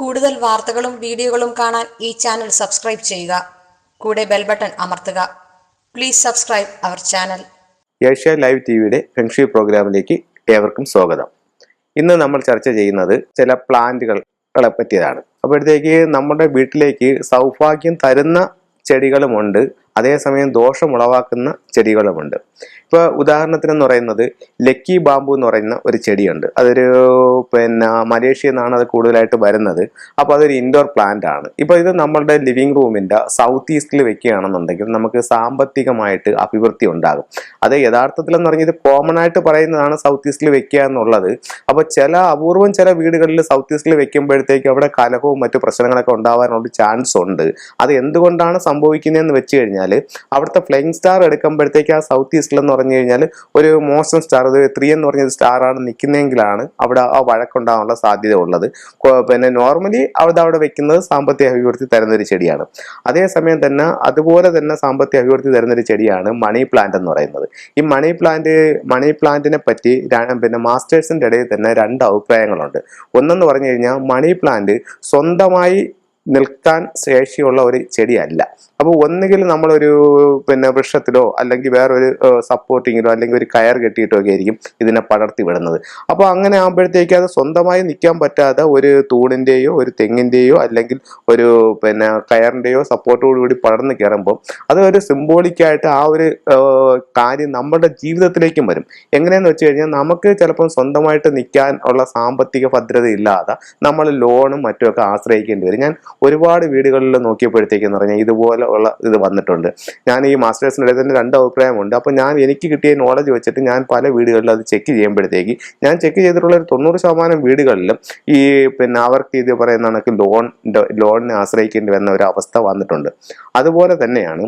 കൂടുതൽ വാർത്തകളും വീഡിയോകളും കാണാൻ ഈ ചാനൽ സബ്സ്ക്രൈബ് ചെയ്യുക. കൂടെ ബെൽ ബട്ടൺ അമർത്തുക. Please subscribe our channel. Asia live T വിയുടെ ഫെങ്ഷി പ്രോഗ്രാമിലേക്ക് ഏവർക്കും സ്വാഗതം. ഇന്ന് നമ്മൾ ചർച്ച ചെയ്യുന്നത് ചില പ്ലാന്റുകളെ പറ്റിയതാണ്. അപ്പോഴത്തേക്ക് നമ്മുടെ വീട്ടിലേക്ക് സൗഭാഗ്യം തരുന്ന ചെടികളുമുണ്ട്. അതേസമയം ദോഷം ഉളവാക്കുന്ന ചെടികളുമുണ്ട്. ഇപ്പോൾ ഉദാഹരണത്തിനെന്ന് പറയുന്നത് ലക്കി ബാമ്പു എന്ന് പറയുന്ന ഒരു ചെടിയുണ്ട്. അതൊരു പിന്നെ മലേഷ്യയിൽ നിന്നാണ് അത് കൂടുതലായിട്ട് വരുന്നത്. അപ്പോൾ അതൊരു ഇൻഡോർ പ്ലാന്റ് ആണ്. ഇപ്പോൾ ഇത് നമ്മളുടെ ലിവിങ് റൂമിന്റെ സൗത്ത് ഈസ്റ്റിൽ വെക്കുകയാണെന്നുണ്ടെങ്കിൽ നമുക്ക് സാമ്പത്തികമായിട്ട് അഭിവൃദ്ധി ഉണ്ടാകും. അത് യഥാർത്ഥത്തിലെന്ന് പറഞ്ഞാൽ ഇത് കോമൺ ആയിട്ട് പറയുന്നതാണ് സൗത്ത് ഈസ്റ്റിൽ വെക്കുക എന്നുള്ളത്. അപ്പോൾ ചില അപൂർവം ചില വീടുകളിൽ സൗത്ത് ഈസ്റ്റിൽ വെക്കുമ്പോഴത്തേക്ക് അവിടെ കലഹവും മറ്റു പ്രശ്നങ്ങളൊക്കെ ഉണ്ടാവാനുള്ള ചാൻസ് ഉണ്ട്. അത് എന്തുകൊണ്ടാണ് സംഭവിക്കുന്നതെന്ന് വെച്ച് കഴിഞ്ഞാൽ അവിടുത്തെ ഫ്ലൈങ് സ്റ്റാർ എടുക്കുമ്പോഴത്തേക്ക് ആ സൗത്ത് ഈസ്റ്റിൽ എന്ന് പറഞ്ഞു കഴിഞ്ഞാൽ ഒരു മോശം സ്റ്റാർ അത് ത്രീ എന്ന് പറഞ്ഞ സ്റ്റാറാണ് നിൽക്കുന്നതെങ്കിലാണ് അവിടെ ആ വഴക്കുണ്ടാകാനുള്ള സാധ്യത ഉള്ളത്. പിന്നെ നോർമലി അവിടെ അവിടെ വെക്കുന്നത് സാമ്പത്തിക അഭിവൃദ്ധി തരുന്നൊരു ചെടിയാണ്. അതേസമയം തന്നെ അതുപോലെ തന്നെ സാമ്പത്തിക അഭിവൃദ്ധി തരുന്നൊരു ചെടിയാണ് മണി പ്ലാന്റ് എന്ന് പറയുന്നത്. ഈ മണി പ്ലാന്റ് മണി പ്ലാന്റിനെ പറ്റി പിന്നെ മാസ്റ്റേഴ്സിന്റെ ഇടയിൽ തന്നെ രണ്ട് അഭിപ്രായങ്ങളുണ്ട്. ഒന്നെന്ന് പറഞ്ഞു കഴിഞ്ഞാൽ മണി പ്ലാന്റ് സ്വന്തമായി നിൽക്കാൻ ശേഷിയുള്ള ഒരു ചെടിയല്ല. അപ്പോൾ ഒന്നുകിൽ നമ്മളൊരു പിന്നെ വൃക്ഷത്തിലോ അല്ലെങ്കിൽ വേറൊരു സപ്പോർട്ടിങ്ങിലോ അല്ലെങ്കിൽ ഒരു കയർ കെട്ടിയിട്ടോ ഒക്കെ ആയിരിക്കും ഇതിനെ പടർത്തി വിടുന്നത്. അപ്പോൾ അങ്ങനെ ആകുമ്പോഴത്തേക്ക് അത് സ്വന്തമായി നിൽക്കാൻ പറ്റാതെ ഒരു തൂണിന്റെയോ ഒരു തെങ്ങിന്റെയോ അല്ലെങ്കിൽ ഒരു പിന്നെ കയറിന്റെയോ സപ്പോർട്ടോടുകൂടി പടർന്നു കയറുമ്പോൾ അത് ഒരു സിംബോളിക്കായിട്ട് ആ ഒരു കാര്യം നമ്മുടെ ജീവിതത്തിലേക്കും വരും. എങ്ങനെയാന്ന് വെച്ച് കഴിഞ്ഞാൽ നമുക്ക് ചിലപ്പം സ്വന്തമായിട്ട് നിൽക്കാൻ ഉള്ള സാമ്പത്തിക ഭദ്രത ഇല്ലാതെ നമ്മൾ ലോണും മറ്റുമൊക്കെ ആശ്രയിക്കേണ്ടി വരും. ഞാൻ ഒരുപാട് വീടുകളിൽ നോക്കിയപ്പോഴത്തേക്കെന്ന് പറഞ്ഞാൽ ഇതുപോലെ ഉള്ള ഇത് വന്നിട്ടുണ്ട്. ഞാൻ ഈ മാസ്റ്റേഴ്സിന്റെ തന്നെ രണ്ട് അഭിപ്രായമുണ്ട്. അപ്പോൾ ഞാൻ എനിക്ക് കിട്ടിയ നോളജ് വെച്ചിട്ട് ഞാൻ പല വീടുകളിലും അത് ചെക്ക് ചെയ്യുമ്പോഴത്തേക്ക് ഞാൻ ചെക്ക് ചെയ്തിട്ടുള്ള ഒരു തൊണ്ണൂറ് ശതമാനം വീടുകളിലും ഈ പിന്നെ അവർക്ക് ഇത് പറയുന്ന കണക്ക് ലോൺ ലോണിനെ ആശ്രയിക്കേണ്ടി വന്ന ഒരു അവസ്ഥ വന്നിട്ടുണ്ട്. അതുപോലെ തന്നെയാണ്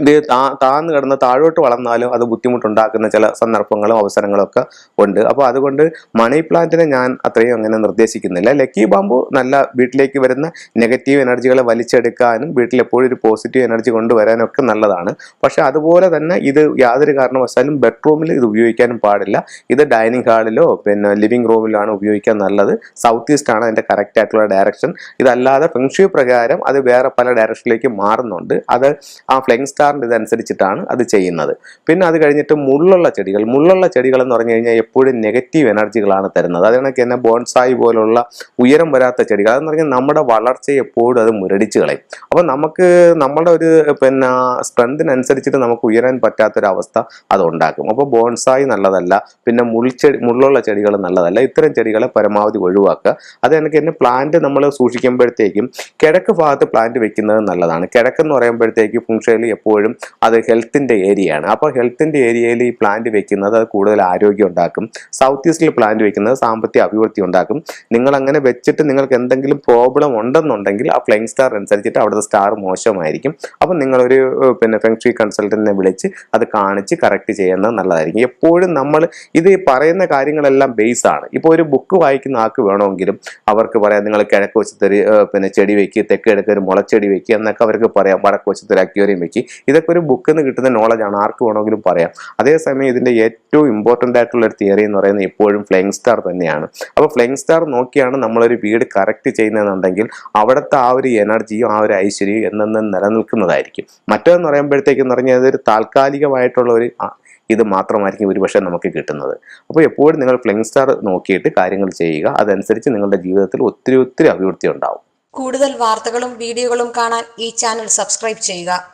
ഇത് താ താന്ന് കിടന്ന് താഴോട്ട് വളർന്നാലും അത് ബുദ്ധിമുട്ടുണ്ടാക്കുന്ന ചില സന്ദർഭങ്ങളും അവസരങ്ങളും ഒക്കെ ഉണ്ട്. അപ്പോൾ അതുകൊണ്ട് മണി പ്ലാന്റിനെ ഞാൻ അത്രയും അങ്ങനെ നിർദ്ദേശിക്കുന്നില്ല. ലക്കി ബാമ്പു നല്ല വീട്ടിലേക്ക് വരുന്ന നെഗറ്റീവ് എനർജികളെ വലിച്ചെടുക്കാനും വീട്ടിൽ എപ്പോഴും ഒരു പോസിറ്റീവ് എനർജി കൊണ്ടുവരാനൊക്കെ നല്ലതാണ്. പക്ഷെ അതുപോലെ തന്നെ ഇത് യാതൊരു കാരണവശാലും ബെഡ്റൂമിൽ ഇത് ഉപയോഗിക്കാനും പാടില്ല. ഇത് ഡൈനിങ് ഹാളിലോ പിന്നെ ലിവിംഗ് റൂമിലാണ് ഉപയോഗിക്കാൻ നല്ലത്. സൗത്ത് ഈസ്റ്റ് ആണ് അതിന്റെ കറക്റ്റ് ആയിട്ടുള്ള ഡയറക്ഷൻ ഇതല്ലാതെ ഫെങ്ഷു പ്രകാരം അത് വേറെ പല ഡയറക്ഷനിലേക്ക് മാറുന്നുണ്ട്. അത് ആ ഫ്ലെങ് സ്റ്റാറിന്റെ ഇതനുസരിച്ചിട്ടാണ് അത് ചെയ്യുന്നത്. പിന്നെ അത് കഴിഞ്ഞിട്ട് മുള്ളുള്ള ചെടികൾ. മുള്ളുള്ള ചെടികൾ എന്ന് പറഞ്ഞു കഴിഞ്ഞാൽ എപ്പോഴും നെഗറ്റീവ് എനർജികളാണ് തരുന്നത്. അതിനൊക്കെ തന്നെ ബോൺസായി പോലുള്ള ഉയരം വരാത്ത ചെടികൾ. അതെന്ന് പറഞ്ഞാൽ നമ്മുടെ വളർച്ച എപ്പോഴും അത് മുരടിച്ച് കളയും. അപ്പോൾ നമുക്ക് നമ്മുടെ ഒരു പിന്നെ സ്ട്രെങ്തിനനുസരിച്ചിട്ട് നമുക്ക് ഉയരാൻ പറ്റാത്തൊരവസ്ഥ അത് ഉണ്ടാക്കും. അപ്പോൾ ബോൺസായി നല്ലതല്ല പിന്നെ മുൾച്ചെടി മുള്ളുള്ള ചെടികൾ നല്ലതല്ല. ഇത്തരം ചെടികളെ പരമാവധി ഒഴിവാക്കുക. അത് കണക്ക് തന്നെ പ്ലാന്റ് നമ്മൾ സൂക്ഷിക്കുമ്പോഴത്തേക്കും കിഴക്ക് ഭാഗത്ത് പ്ലാന്റ് വെക്കുന്നത് നല്ലതാണ്. കിഴക്കെന്ന് പറയുമ്പോഴത്തേക്ക് ഫുങ്ഷയിൽ എപ്പോഴും അത് ഹെൽത്തിന്റെ ഏരിയയാണ്. അപ്പോൾ ഹെൽത്തിന്റെ ഏരിയയിൽ ഈ പ്ലാന്റ് വെക്കുന്നത് അത് കൂടുതൽ ആരോഗ്യം ഉണ്ടാക്കും. സൗത്ത് ഈസ്റ്റിൽ പ്ലാന്റ് വെക്കുന്നത് സാമ്പത്തിക അഭിവൃദ്ധി ഉണ്ടാക്കും. നിങ്ങൾ അങ്ങനെ വെച്ചിട്ട് നിങ്ങൾക്ക് എന്തെങ്കിലും പ്രോബ്ലം ഉണ്ടെന്നുണ്ടെങ്കിൽ ആ ഫ്ലൈങ് സ്റ്റാർ അനുസരിച്ചിട്ട് അവിടുത്തെ സ്റ്റാർ മോശമായിരിക്കും. അപ്പം നിങ്ങളൊരു പിന്നെ ഫെങ്ഷി കൺസൾട്ടന്റിനെ വിളിച്ച് അത് കാണിച്ച് കറക്റ്റ് ചെയ്യുന്നത് നല്ലതായിരിക്കും. എപ്പോഴും നമ്മൾ ഇത് പറയുന്ന കാര്യങ്ങളെല്ലാം ബേസ് ആണ്. ഇപ്പോൾ ഒരു ബുക്ക് വായിക്കുന്ന ആൾക്ക് വേണമെങ്കിലും അവർക്ക് പറയാം നിങ്ങൾ കിഴക്ക് വശത്തൊരു പിന്നെ ചെടി വെക്കുക തെക്ക് മുളച്ചെടി വെക്കുക എന്നൊക്കെ അവർക്ക് പറയാം. വടക്ക് വശത്തൊരു അക്യൂരിയം വെക്കുക ഇതൊക്കെ ഒരു ബുക്കിൽ നിന്ന് കിട്ടുന്ന നോളജാണ് ആർക്ക് വേണമെങ്കിലും പറയാം. അതേസമയം ഇതിന്റെ ഏറ്റവും ഇമ്പോർട്ടന്റ് ആയിട്ടുള്ള ഒരു തിയറി എന്ന് പറയുന്നത് എപ്പോഴും ഫ്ലൈങ് സ്റ്റാർ തന്നെയാണ്. അപ്പോൾ ഫ്ലൈങ് സ്റ്റാർ നോക്കിയാണ് നമ്മളൊരു വീട് കറക്റ്റ് ചെയ്യുന്നതെന്നുണ്ടെങ്കിൽ അവിടുത്തെ ആ ഒരു എനർജിയും ആ ഒരു ഐശ്വര്യവും എന്നെന്നും നിലനിൽക്കുന്നതായിരിക്കും. മറ്റേതെന്ന് പറയുമ്പോഴത്തേക്കെന്ന് പറഞ്ഞാൽ അതൊരു താൽക്കാലികമായിട്ടുള്ള ഒരു ഇത് മാത്രമായിരിക്കും ഒരുപക്ഷെ നമുക്ക് കിട്ടുന്നത്. അപ്പോൾ എപ്പോഴും നിങ്ങൾ ഫ്ലൈങ് സ്റ്റാർ നോക്കിയിട്ട് കാര്യങ്ങൾ ചെയ്യുക. അതനുസരിച്ച് നിങ്ങളുടെ ജീവിതത്തിൽ ഒത്തിരി ഒത്തിരി അഭിവൃദ്ധി ഉണ്ടാവും. കൂടുതൽ വാർത്തകളും വീഡിയോകളും കാണാൻ ഈ ചാനൽ സബ്സ്ക്രൈബ് ചെയ്യുക.